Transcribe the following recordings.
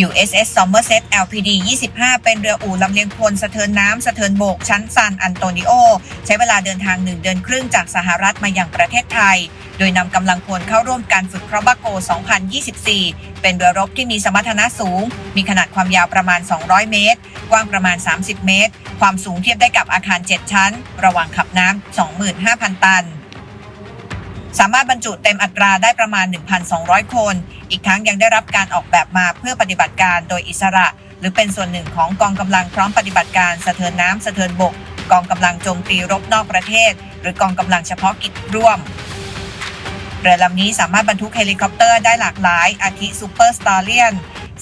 USS Somerset LPD 25 เป็นเรืออู่ลำเลียงพลสะเทินน้ำสะเทินบก ชั้นซานอันโตนิโอ ใช้เวลาเดินทาง1เดือนครึ่งจากสหรัฐมาอยังประเทศไทย โดยนำกำลังพลเข้าร่วมการฝึกครอบาโก 2024 เป็นเรือรบที่มีสมรรถนะสูง มีขนาดความยาวประมาณ 200 เมตร กว้างประมาณ 30 เมตร ความสูงเทียบได้กับอาคาร 7 ชั้น ระหว่างขับน้ำ25,000 ตัน สามารถบรรจุเต็มอัตราได้ประมาณ 1,200 คน อีกทั้งยังได้รับการออกแบบมาเพื่อปฏิบัติการโดยอิสระ หรือเป็นส่วนหนึ่งของกองกำลังพร้อมปฏิบัติการสะเทินน้ำสะเทินบก กองกำลังโจมตีรบนอกประเทศ หรือกองกำลังเฉพาะกิจร่วมเรือลำนี้สามารถบรรทุกเฮลิคอปเตอร์ได้หลากหลาย อาทิซูเปอร์สตาร์เลียน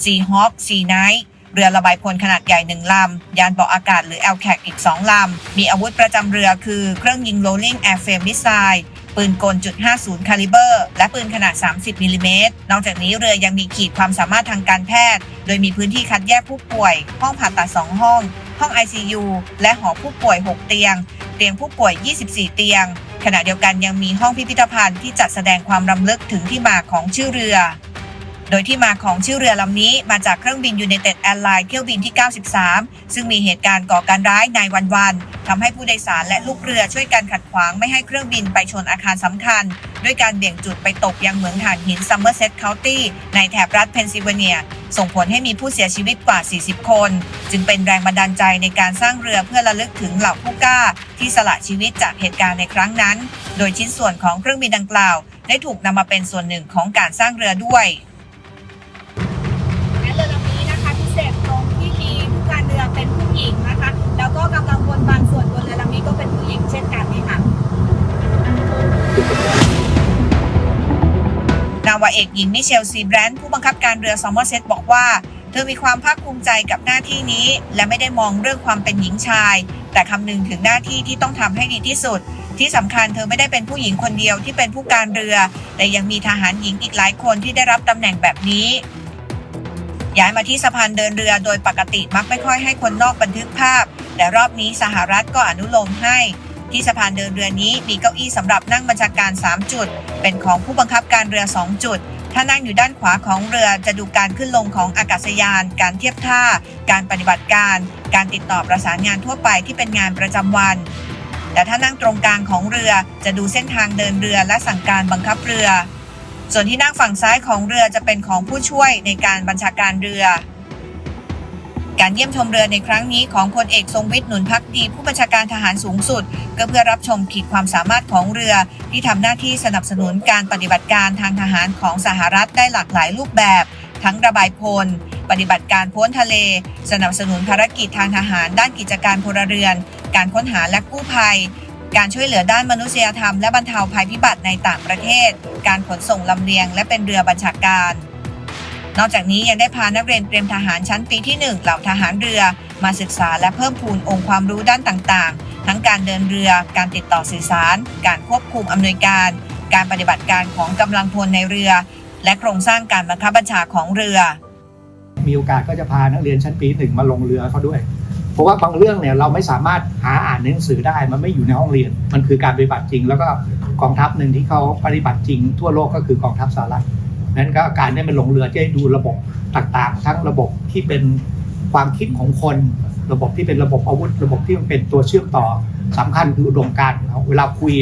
ซีฮอคซีไนท์เรือระบายพลขนาดใหญ่หนึ่งลำ ยานเบาะอากาศหรือ l c a c อีก 2 ลำ มีอาวุธประจำเรือคือเครื่องยิง Rolling Airframe Missile ปืนกลจุด50 คาลิเบอร์ และปืนขนาด 30มิลลิเมตร นอกจากนี้เรือยังมีขีดความสามารถทางการแพทย์ โดยมีพื้นที่คัดแยกผู้ป่วย ห้องผ่าตัด 2 ห้อง ห้อง ICU และหอผู้ป่วย 6 เตียง เตียงผู้ป่วย 24 เตียง ขณะเดียวกันยังมีห้องพิพิธภัณฑ์ที่จัดแสดงความรำลึกถึงที่มาของชื่อเรือ โดยที่มาของชื่อเรือลำนี้มาจากเครื่องบิน United Airlines เที่ยวบินที่ 93 ซึ่งมีเหตุการณ์ก่อการร้ายในวันวันทำให้ผู้โดยสารและลูกเรือช่วยกันขัดขวางไม่ให้เครื่องบินไปชนอาคารสำคัญ ด้วยการเบี่ยงจุดไปตกยังเหมืองถ่านหิน Somerset County ในแถบรัฐเพนซิลเวเนีย ส่งผลให้มีผู้เสียชีวิตกว่า 40 คน จึงเป็นแรงบันดาลใจในการสร้างเรือเพื่อระลึกถึงเหล่าผู้กล้า ที่สละชีวิตจากเหตุการณ์ในครั้งนั้น โดยชิ้นส่วนของเครื่องบินดังกล่าว ได้ถูกนำมาเป็นส่วนหนึ่งของการสร้างเรือด้วย เอกหญิงมิเชลซีแบรนด์ผู้บังคับการเรือซอมเมอร์เซตบอกว่า เธอมีความภาคภูมิใจกับหน้าที่นี้ และไม่ได้มองเรื่องความเป็นหญิงชาย แต่คำนึงถึงหน้าที่ที่ต้องทำให้ดีที่สุด ที่สำคัญเธอไม่ได้เป็นผู้หญิงคนเดียวที่เป็นผู้การเรือ แต่ยังมีทหารหญิงอีกหลายคนที่ได้รับตำแหน่งแบบนี้ย้ายมาที่สะพานเดินเรือโดยปกติมักไม่ค่อยให้คนนอกบันทึกภาพ แต่รอบนี้สหรัฐก็อนุโลมให้ ที่สะพานเดินเรือนี้มีเก้าอี้สำหรับนั่งบัญชาการ 3 จุด เป็นของผู้บังคับการเรือ 2 จุด ถ้านั่งอยู่ด้านขวาของเรือจะดูการขึ้นลงของอากาศยาน การเทียบท่า การปฏิบัติการ การติดต่อประสานงานทั่วไปที่เป็นงานประจำวัน แต่ถ้านั่งตรงกลางของเรือจะดูเส้นทางเดินเรือและสั่งการบังคับเรือ ส่วนที่นั่งฝั่งซ้ายของเรือจะเป็นของผู้ช่วยในการบัญชาการเรือ การเยี่ยมชมเรือในครั้งนี้ของพลเอกทรงวิทย์หนุนพักดีผู้บัญชาการทหารสูงสุด ก็เพื่อรับชมขีดความสามารถของเรือ ที่ทำหน้าที่สนับสนุนการปฏิบัติการทางทหารของสหรัฐได้หลากหลายรูปแบบ ทั้งระบายพล ปฏิบัติการพ้นทะเล สนับสนุนภารกิจทางทหาร ด้านกิจการพลเรือน การค้นหาและกู้ภัย การช่วยเหลือด้านมนุษยธรรมและบรรเทาภัยพิบัติในต่างประเทศ การขนส่งลำเลียง และเป็นเรือบัญชาการ นอกจากนี้ยังได้พานักเรียนเตรียมทหารชั้นปีที่ 1 เหล่าทหารเรือ มาศึกษาและเพิ่มพูนองค์ความรู้ด้านต่างๆ ทั้งการเดินเรือ การติดต่อสื่อสาร การควบคุมอำนวยการ การปฏิบัติการของกำลังพลในเรือ และโครงสร้างการบังคับบัญชาของเรือ มีโอกาสก็จะพานักเรียนชั้นปีหนึ่งมาลงเรือเขาด้วย เพราะว่าบางเรื่องเนี่ยเราไม่สามารถหาอ่านในหนังสือได้ มันไม่อยู่ในห้องเรียน มันคือการปฏิบัติจริง แล้วก็กองทัพหนึ่งที่เขาปฏิบัติจริง ทั่วโลกก็คือกองทัพสหรัฐ นั้นก็การได้มาลงเรือจะได้ดูระบบต่างๆ ทั้งระบบที่เป็นความคิดของคน ระบบที่เป็นระบบอาวุธ ระบบที่มันเป็นตัวเชื่อมต่อสำคัญคืออุดมการเวลาคุย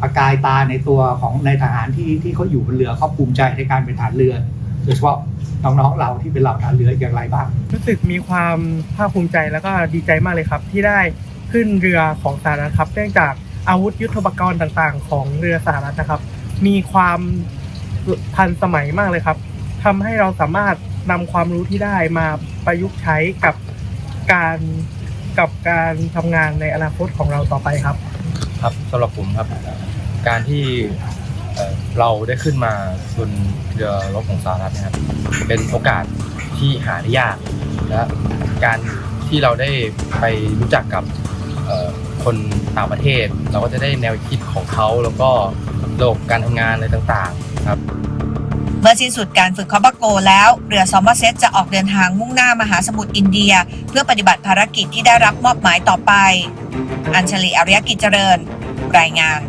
ประกายตาในตัวของในทหารที่ที่เขาอยู่บนเรือเขาภูมิใจในการเป็นทหารเรือโดยเฉพาะน้องๆเราที่เป็นเหล่าทหารเรืออย่างไรบ้าง รู้สึกมีความภาคภูมิใจแล้วก็ดีใจมากเลยครับ ที่ได้ขึ้นเรือของสหรัฐครับเนื่องจากอาวุธยุทโธปกรณ์ต่างๆ ของเรือสหรัฐนะครับ มีความ ทันสมัยมากเลยครับทำให้เราสามารถนำความรู้ที่ได้มาประยุกต์ใช้กับการกับการทำงานในอนาคตของเราต่อไปครับ ครับสำหรับผมครับ การที่เราได้ขึ้นมาบนเรือรบของสหรัฐนะครับ เป็นโอกาสที่หาได้ยากและการที่เราได้ไปรู้จักกับคนต่างประเทศ เราก็จะได้แนวคิดของเขาแล้วก็ระบบการทำงานอะไรต่าง ครับ เมื่อสิ้นสุดการฝึกคอบโกแล้ว เรือซอมเมอร์เซตจะออกเดินทางมุ่งหน้ามหาสมุทรอินเดีย เพื่อปฏิบัติภารกิจที่ได้รับมอบหมายต่อไป อัญชลีอารยกิจเจริญ รายงาน